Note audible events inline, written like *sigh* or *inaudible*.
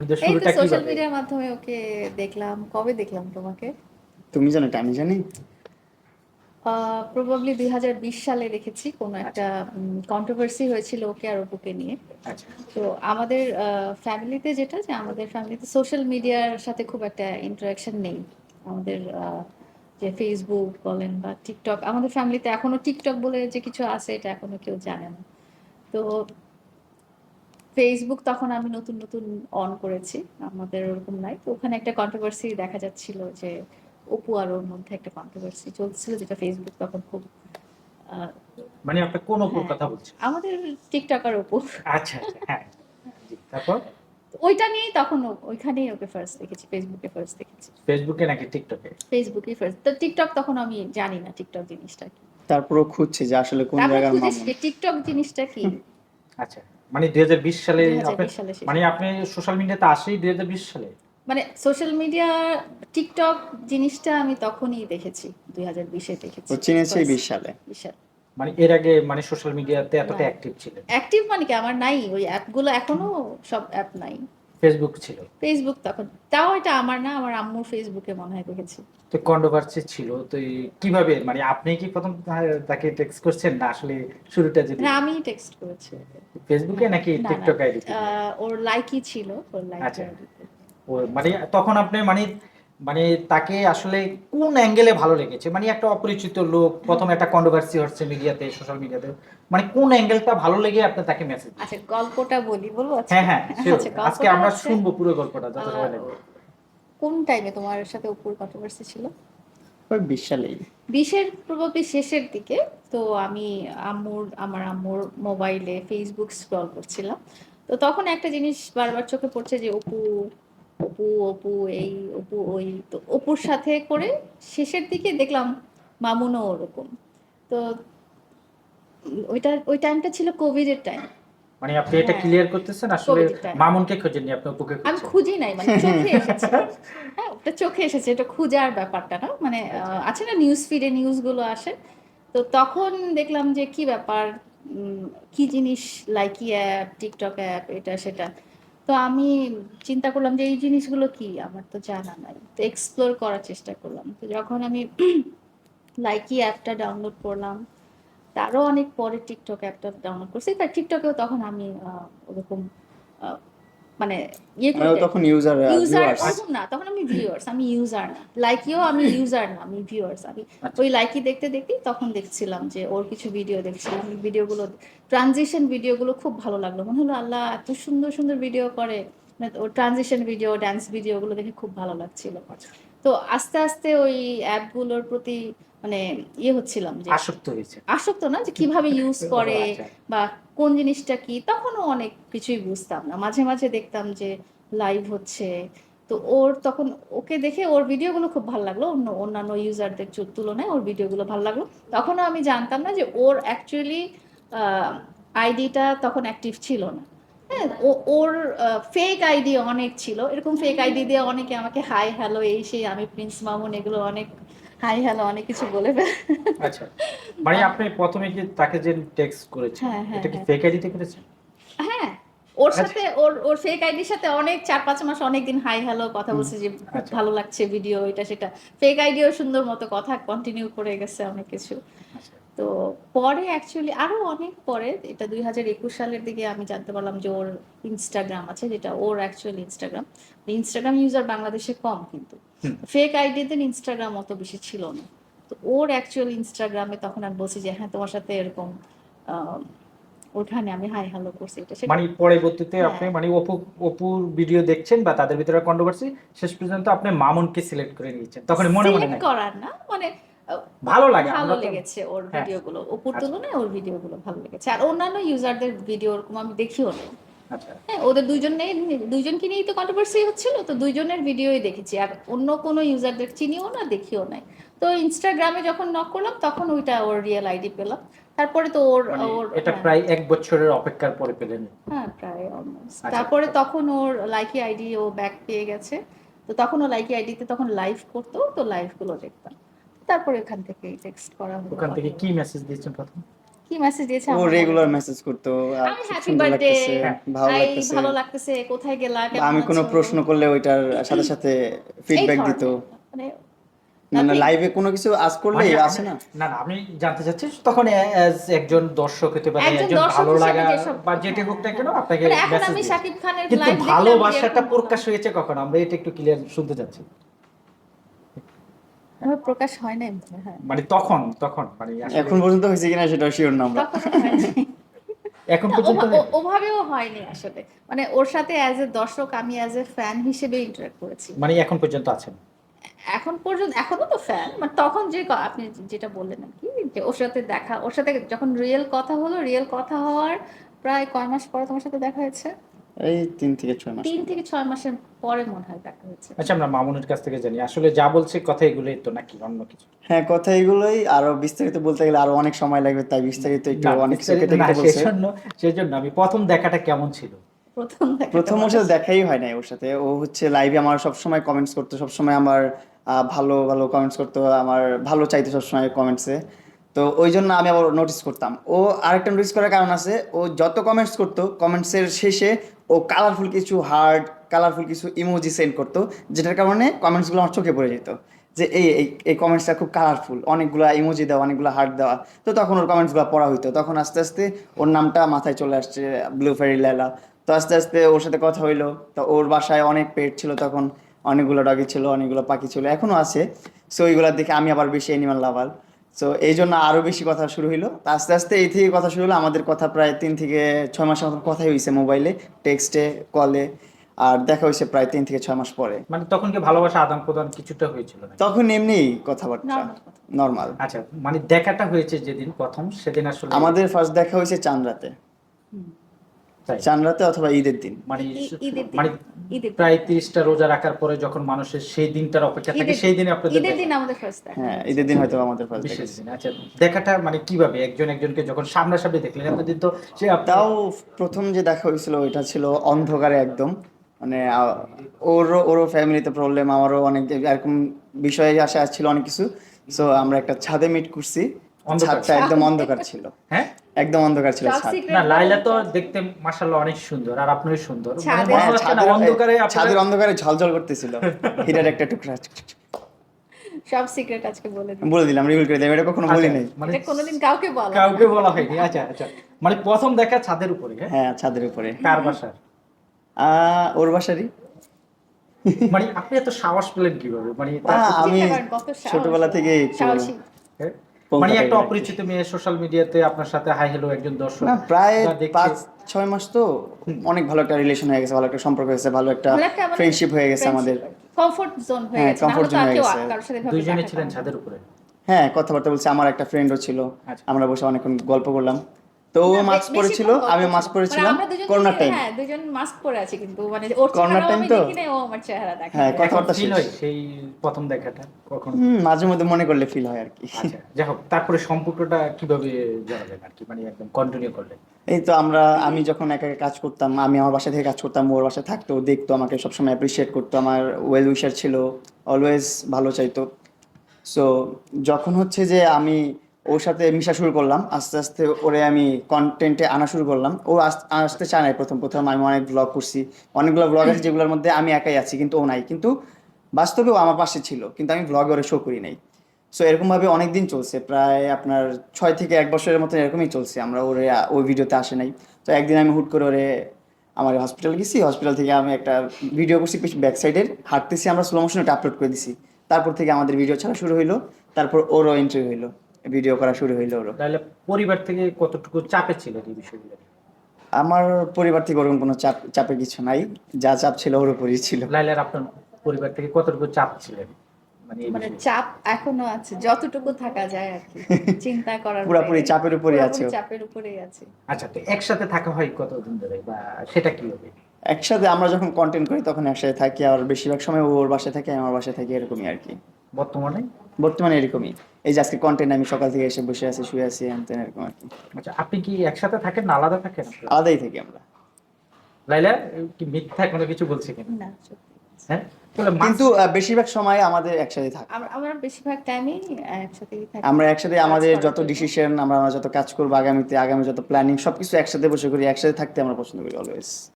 কিন্তু এই তো সোশ্যাল মিডিয়ার মাধ্যমে ওকে দেখলাম। কবে দেখলাম তোমাকে? তুমি জানো এটা আমি জানি প্রবাবলি দুই হাজার বিশ সালে দেখেছি। কোনো একটা কন্ট্রোভার্সি হয়েছিল ওকে আর অপুকে নিয়ে। আচ্ছা। তো আমাদের ফ্যামিলিতে যেটা যে আমাদের ফ্যামিলিতে সোশ্যাল মিডিয়ার সাথে খুব একটা ইন্টারাকশন নেই। আমাদের আহ, যে ফেসবুক বলেন বা টিকটক আমাদের ফ্যামিলিতে এখনও টিকটক বলে যে কিছু আছে এটা এখনও কেউ জানে না। তো ফেসবুক তখন আমি নতুন নতুন অন করেছি আমাদের ওরকম নাই। তো ওখানে একটা কন্ট্রোভার্সি দেখা যাচ্ছিল যে অপু আর ওর মধ্যে একটা কন্ট্রোভার্সি চলছিল যেটা ফেসবুক তখন খুব মানে আপনি কোন অপুর হ্যাঁ। কথা বলছেন? আমাদের টিকটকার অপু। আচ্ছা আচ্ছা হ্যাঁ তারপর? ওইটা নিয়েই তখন ওইখানেই ওকে ফার্স্ট দেখেছি ফেসবুকে ফার্স্ট দেখেছি। ফেসবুকে নাকি টিকটকে ফেসবুকে ফার্স্ট তো টিকটক তখন আমি জানি না টিকটক জিনিসটা কি। তারপরও খুঁজছে যে আসলে কোন জায়গার খুঁজেছি টিকটক জিনিসটা কি? আচ্ছা। মানে দুই হাজার বিশ সালে 2020 মানে আপনি সোশ্যাল মিডিয়াতে আসেই দুই হাজার বিশ সালে? মানে সোশ্যাল মিডিয়া টিকটক জিনিসটা আমি তখনই দেখেছি দুই হাজার বিশে দেখেছি। ও চিনেছে বিশ সালে। বিশাল মানে এর আগে মানে সোশ্যাল মিডিয়াতে এতটা। অ্যাক্টিভ ছিলেন? অ্যাক্টিভ মানে কি? আমার নাই ওই অ্যাপগুলো এখনও সব অ্যাপ নাই। ফেসবুক ছিল। ফেসবুক তখন। তাও এটা আমার না আমার আম্মুর ফেসবুকে মনে হয় দেখেছি। তো কন্ট্রোভার্সি ছিল তো কীভাবে মানে আপনি কি প্রথম তাকে টেক্সট করছেন না আসলে শুরুটা যদি? না আমি টেক্সট করেছি। ফেসবুকে নাকি টিকটক আইডি ওর লাইকই ছিল ওর লাইক আচ্ছা। ও মানে তখন আপনি মানে মানে তাকে আসলে কোন অ্যাঙ্গেলে ভালো লেগেছে? মানে একটা অপরিচিত লোক প্রথম একটা কন্ট্রোভার্সি হচ্ছে মিডিয়াতে সোশ্যাল মিডিয়াতে মানে কোন অ্যাঙ্গেলটা ভালো লেগে আপনি তাকে মেসেজ আচ্ছা গল্পটা বলি বলব? আজকে? হ্যাঁ হ্যাঁ আচ্ছা, আজকে আমরা শুনব পুরো গল্পটা যত সময় লাগবে। কোন টাইমে তোমার সাথে উপর কন্ট্রোভার্সি ছিল? ওই বিশ সালেই বিশের প্রবাবলি শেষের দিকে। তো আমি আম্মুর আমার আম্মুর মোবাইলে ফেসবুক স্ক্রল করছিলাম। তো তখন একটা জিনিস বারবার চোখে পড়ছে যে অপু অপু অপু এই অপু ওই। তো অপুর সাথে করে শেষের দিকে দেখলাম মামুনও ওরকম। তো ওইটা ওই টাইমটা ছিল কোভিডের টাইম মানে আপনি এটা। ক্লিয়ার করতেছেন? আসলে। মামুনকে খোঁজেননি আপনি অপুকে আমি খুঁজি নাই মানে চোখে *laughs* এসেছে। হ্যাঁ ওটা চোখে এসেছে এটা খোঁজার ব্যাপারটা না। মানে আছে না নিউজ ফিডে নিউজগুলো আসে। তো তখন দেখলাম যে কি ব্যাপার কি জিনিস লাইকি অ্যাপ টিকটক অ্যাপ এটা সেটা। তো আমি চিন্তা করলাম যে এই জিনিসগুলো কি? আমার তো জানা নাই। তো এক্সপ্লোর করার চেষ্টা করলাম। তো যখন আমি লাইকি অ্যাপটা ডাউনলোড করলাম, তারও অনেক পরে টিকটক অ্যাপটা ডাউনলোড করছি। তার টিকটকেও তখন আমি ওরকম মানে ইয়ে মানে করতে। তখন ইউজার ইউজার ভিউয়ার্স না তখন আমি ভিউয়ার্স আমি ইউজার না। লাইকিও আমি ইউজার না আমি ভিউয়ার্স আমি আচ্ছা। ওই লাইকি দেখতে দেখতেই তখন দেখছিলাম যে ওর কিছু ভিডিও দেখছিলাম। ভিডিওগুলো ট্রানজিশন ভিডিওগুলো খুব ভালো লাগল। মনে হলো আল্লাহ এত সুন্দর সুন্দর ভিডিও করে। মানে ওর ট্রানজিশন ভিডিও ড্যান্স ভিডিওগুলো দেখে খুব ভালো লাগছিল। তো আস্তে আস্তে ওই অ্যাপগুলোর প্রতি মানে ইয়ে হচ্ছিলাম যে আসক্ত হয়েছে। আসক্ত না যে কীভাবে ইউজ *laughs* করে আচ্ছা। বা কোন জিনিসটা কি তখনও অনেক কিছুই বুঝতাম না। মাঝে মাঝে দেখতাম যে লাইভ হচ্ছে। তো ওর তখন ওকে দেখে ওর ভিডিওগুলো খুব ভালো লাগল। অন্য অন্যান্য ইউজারদের তুলনায় ওর ভিডিওগুলো ভালো লাগল। তখনও আমি জানতাম না যে ওর অ্যাকচুয়ালি আইডিটা তখন অ্যাক্টিভ ছিল না। হ্যাঁ ও- ওর ফেক আইডি অনেক ছিল। এরকম ফেক আইডি দিয়ে অনেকে আমাকে হাই হ্যালো এই সেই আমি প্রিন্স মামুন এগুলো অনেক হাই হ্যালো অনেক কিছু বলে আচ্ছা মানে আপনি প্রথমে কি তাকে যে টেক্সট করেছেন হ্যাঁ, হ্যাঁ, এটা কি হ্যাঁ। ফেক আইডিতে করেছেন হ্যাঁ ওর আচ্ছা। সাথে ওর ওর ফেক আইডির সাথে অনেক চার পাঁচ মাস অনেক দিন হাই হ্যালো কথা বলছে যে খুব আচ্ছা। ভালো লাগছে ভিডিও এটা সেটা ফেক আইডিও সুন্দর মতো কথা কন্টিনিউ করে গেছে অনেক কিছু আচ্ছা তো পরে অ্যাকচুয়ালি আরও অনেক পরে এটা দুই হাজার একুশ সালের দিকে আমি জানতে পারলাম যে ওর ইনস্টাগ্রাম আছে যেটা ওর অ্যাকচুয়ালি ইনস্টাগ্রাম ইনস্টাগ্রাম ইউজার বাংলাদেশে কম কিন্তু। ফেক আইডিতে ইনস্টাগ্রাম অত বেশি ছিল না। তো ওর অ্যাকচুয়াল ইনস্টাগ্রামে তখন আমি বলছি যে হ্যাঁ তোমার সাথে এরকম ওখানে আমি হাই হ্যালো করছি। এটা মানে পরবর্তীতে হ্যাঁ। আপনি মানে অপু অপুর ভিডিও দেখছেন বা তাদের ভিতরে কন্ট্রোভার্সি শেষ পর্যন্ত আপনি মামুনকে সিলেক্ট করে নিয়েছেন। তখন মনে মনে করার না। মানে ভালো লাগে ভালো লেগেছে ওর হ্যাঁ। ভিডিওগুলো ওপর আচ্ছা। তুলনায় ওর ভিডিওগুলো ভালো লেগেছে। আর অন্যান্য ইউজারদের ভিডিও ওরকম আমি দেখিও নাই। আচ্ছা। হ্যাঁ ওদের দুইজনকে নিয়েই তো কন্ট্রোভার্সি হচ্ছিল তো দুইজনের ভিডিওই দেখেছি। আর অন্য কোনো ইউজারদের চিনিও না দেখিও নাই। তো ইনস্টাগ্রামে যখন নক করলাম তখন ওইটা ওর রিয়েল আইডি পেলাম। তারপরে তো ওর মানে ওর এটা হ্যাঁ, প্রায় এক বছরের অপেক্ষার পরে পেলেন। হ্যাঁ প্রায় অলমোস্ট আচ্ছা। তারপরে তখন ওর লাইকি আইডি ও ব্যাক পেয়ে গেছে। তো তখন ও লাইকি আইডিতে তখন লাইভ করতো তো লাইভগুলো দেখতাম। তারপরে ওখান থেকে টেক্সট করা হলো ওখান থেকে কি মেসেজ দিয়েছেন প্রথম? কি মেসেজ দিয়েছে ও রেগুলার মেসেজ করতো আমি হ্যাপি বার্থডে ভালো লাগতেছে। ভালো লাগতেছে কোথায় গেলা আমি কোনো প্রশ্ন করলে ওইটার সাথে সাথে ফিডব্যাক দিত। মানে মানে লাইভে কোনো কিছু আজ করলে মানে আসে না? না আমি জানতে চাচ্ছি তখন অ্যাজ একজন দর্শক হতে পারে একজন ভালো লাগা বা যেটা হোক না কেন আপনাকে মানে মেসেজ আমি শাকিব খানের কিন্তু লাইভ ভালোবাসাটা প্রকাশ হয়েছে কখন? আমরা এটা একটু ক্লিয়ার শুনতে চাচ্ছি। আমার প্রকাশ হয় নাই হ্যাঁ। মানে তখন তখন মানে এখন পর্যন্ত হয়েছে কিনা সেটা শিওর না আমরা। এখন পর্যন্ত ওভাবেও হয়নি আসলে। মানে ওর সাথে অ্যাজ এ দর্শক আমি অ্যাজ এ ফ্যান হিসেবে ইন্টারেক্ট করেছি। মানে এখন পর্যন্ত আছেন? এখন পর্যন্ত এখনও তো ফ্যান মানে তখন যে আপনি যেটা বললেন আর কি যে ওর সাথে দেখা ওর সাথে যখন রিয়েল কথা হলো রিয়েল কথা হওয়ার প্রায় কয় মাস পরে তোমার সাথে দেখা হয়েছে? এই তিন থেকে ছয় মাস তিন থেকে ছয় মাসের পরে মনে হয় দেখা হয়েছে। আচ্ছা আমরা মামুনের কাছ থেকে জানি। আসলে যা বলছে কথা এগুলোই তো নাকি অন্য কিছু? হ্যাঁ কথা এগুলোই আরও বিস্তারিত বলতে গেলে আরও অনেক সময় লাগবে তাই বিস্তারিত একটু অনেক সেজন্য সেজন্য আমি প্রথম দেখাটা কেমন ছিল? প্রথম দেখা ওর সাথে দেখাই হয় নাই ওর সাথে। ও হচ্ছে লাইভে আমার সব সময় কমেন্টস করতো সব সময় আমার আহ, ভালো ভালো কমেন্টস করতো আমার ভালো চাইতো সব সময় কমেন্টসে তো ওই জন্য আমি আবার নোটিস করতাম। ও আরেকটা নোটিস করার কারণ আছে ও যত কমেন্টস করতো কমেন্টসের শেষে ও কালারফুল কিছু হার্ড কালারফুল কিছু ইমোজি সেন্ড করতো, যেটার কারণে কমেন্টসগুলো আমার চোখে পড়ে যেত। যে এই, এই- এই কমেন্টসটা খুব কালারফুল অনেকগুলো ইমোজি দেওয়া, অনেকগুলো হার্ট দেওয়া। তো তখন ওর কমেন্টসগুলো পড়া হইতো। তখন আস্তে আস্তে ওর নামটা মাথায় চলে আসছে ব্লু ফেরি লেলা তো আস্তে আস্তে ওর সাথে কথা হইল। তো ওর বাসায় অনেক পেট ছিল তখন, অনেকগুলো ডগি ছিল, অনেকগুলো পাখি ছিল এখনও আছে। সো ওইগুলোর দেখে আমি আবার বেশি অ্যানিমাল লাভার সো এই জন্য আরও বেশি কথা শুরু হইল। আস্তে আস্তে এই থেকে কথা শুরু হলো আমাদের কথা প্রায় তিন থেকে ছয় মাসের মতন কথাই হয়েছে মোবাইলে টেক্সটে কলে আর দেখা হয়েছে প্রায় তিন থেকে ছয় মাস পরে। মানে তখন কি ভালোবাসা আদান প্রদান কিছুটা হয়েছিল তখন এমনি কথাবার্তা। নরমাল আচ্ছা মানে দেখাটা হয়েছে যেদিন প্রথম সেদিন আসলে আমাদের ফার্স্ট দেখা হয়েছে চান্দ্রাতে রাতে। রাতে অথবা ঈদের দিন? মানে মানে প্রায় তিরিশটা রোজা রাখার পরে যখন মানুষের সেই দিনটার অপেক্ষা থাকে সেই দিনে আপনাদের ঈদের দিন আমাদের ফার্স্ট হ্যাঁ ঈদের দিন হয়তো আমাদের ফার্স্ট বিশেষ দিন। আচ্ছা দেখাটা মানে কীভাবে? একজন একজনকে যখন সামনাসামনি দেখলেন এতদিন তো সে তাও প্রথম যে দেখা হয়েছিল ওইটা ছিল অন্ধকারে একদম। মানে আহ, ওরও ওরও ফ্যামিলিতে প্রবলেম আমারও অনেক এরকম বিষয়ে আসা আসছিল অনেক কিছু। সো আমরা একটা ছাদে মিট করছি। ছাদটা একদম অন্ধকার ছিল। হ্যাঁ? একদম অন্ধকার ছিল না লাইলা তো দেখতে মাশাআল্লাহ অনেক সুন্দর আর আপনিও সুন্দর। মানে অন্ধকারে ছাদের অন্ধকারে ঝলঝল করতেছিল। *laughs* একটা টুকরা সব সিক্রেট আজকে বলে দিই বলে দিলাম রিভিল করে দিলাম এটা কখনো বলি আচ্ছা, নাই। মানে কোনোদিন কাউকে বলা কাউকে বলা হয়নি আচ্ছা আচ্ছা। মানে প্রথম দেখা ছাদের উপরে হ্যাঁ? হ্যাঁ ছাদের উপরে। কার বাসার? আহ, ওর বাসারই। মানে আপনি এত সাহস পেলেন কীভাবে? মানে আমি। ছোটবেলা থেকে হ্যাঁ? মানে একটা অপরিচিত মেয়ে সোশ্যাল মিডিয়াতে আপনার সাথে হাই হ্যালো একজন দর্শক। না প্রায় পাঁচ ছয় মাস তো অনেক ভালো একটা রিলেশন হয়ে গেছে ভালো একটা সম্পর্ক হয়েছে ভালো একটা ভালো একটা ফ্রেন্ডশিপ হয়ে গেছে আমাদের। কমফোর্ট জোন হয়ে হ্যাঁ, গেছে। না comfort হলে তো zone আর হয়ে গেছে। দুইজনে ছিলেন ছাদের উপরে। হ্যাঁ কথাবার্তা বলছে আমার একটা ফ্রেন্ডও ছিল। আচ্ছা। আমরা বসে অনেকক্ষণ গল্প করলাম। তো ও মাস্ক পরেছিল আমি মাস্ক মানে পরেছিলাম করোনার টাইম হ্যাঁ দুজন মাস্ক পরে আছি কিন্তু মানে ওর করোনার আমি তো? ও আমার চেহারা দেখে হ্যাঁ, কথাবার্তা ফিল হয় সেই প্রথম দেখাটা কখন? মাঝে মধ্যে মনে করলে ফিল হয় আর কি। আচ্ছা যাই হোক তারপরে সম্পর্কটা কীভাবে জড়ালেন আর কি? মানে একদম কন্টিনিউ করলেন। এই তো আমরা আমি যখন একা একা কাজ করতাম আমি আমার বাসা থেকে কাজ করতাম ওর বাসায় থাকতো দেখতো আমাকে সবসময় অ্যাপ্রিসিয়েট করতো আমার ওয়েল উইশার ছিল অলওয়েজ ভালো চাইতো। সো যখন হচ্ছে যে আমি ওর সাথে মিশা শুরু করলাম। আস্তে আস্তে ওরে আমি কন্টেন্টে আনা শুরু করলাম। ও আস- আসতে চায় নাই প্রথম প্রথম আমি অনেক ব্লগ করছি। অনেকগুলো ব্লগ আছে যেগুলোর মধ্যে আমি একাই আছি, কিন্তু ও নাই। কিন্তু বাস্তবেও আমার পাশে ছিল, কিন্তু আমি ব্লগে ওরে শো করি নাই। সো এরকমভাবে অনেক দিন চলছে, প্রায় আপনার ছয় থেকে এক বছরের মতো এরকমই চলছে। আমরা ওরে, ওই ভিডিওতে আসে নাই। তো একদিন আমি হুট করে ওরে আমার হসপিটাল গেছি। হসপিটাল থেকে আমি একটা ভিডিও করছি ব্যাক সাইডের হাঁটতেছি, আমরা স্লো মোশনে আপলোড করে দিছি। তারপর থেকে আমাদের ভিডিও ছাড়া শুরু হইল। তারপর ওরও এন্ট্রি হইল। ভিডিও করা শুরু হইল ওরও তাহলে পরিবার থেকে কতটুকু চাপে ছিলেন এই বিষয়গুলো? আমার পরিবার থেকে ওরকম কোনো চাপ চাপে কিছু নাই। যা চাপ ছিল ওর উপরই ছিল। লাইলার আপনার পরিবার থেকে কতটুকু চাপ ছিলেন? মানে মানে? চাপ এখনও আছে যতটুকু থাকা যায় আর কি। *laughs* চিন্তা করার পুরাপুরি। চাপের উপরই আছে চাপের উপরেই আছে। আচ্ছা তো একসাথে থাকা হয় কতদিন ধরে বা সেটা কি হবে? একসাথে আমরা যখন কন্টেন্ট করি তখন একসাথে থাকি আর বেশিরভাগ সময় ও ওর বাসায় থাকে আমি আমার বাসায় থাকি এরকমই আর কি। বর্তমানে? বর্তমানে এরকমই। এই যে আজকে কন্টেন্ট আমি সকাল থেকে এসে বসে আছি শুয়ে আছি এমন এরকম আর কি। আচ্ছা আপনি কি একসাথে থাকেন না আলাদা থাকেন? আলাদাই থাকি আমরা। লাইলা কি মিথ্যা কোনো কিছু বলছে কিনা? না হ্যাঁ? তাহলে কিন্তু বেশিরভাগ সময় আমাদের একসাথে থাকা। আমরা আমরা বেশিরভাগ টাইমেই একসাথেই থাকি। আমরা একসাথে আমাদের যত ডিসিশন আমরা আমরা যত কাজ করব আগামীতে আগামী যত প্ল্যানিং সবকিছু একসাথে বসে করি একসাথে থাকতে আমরা পছন্দ করি অলওয়েজ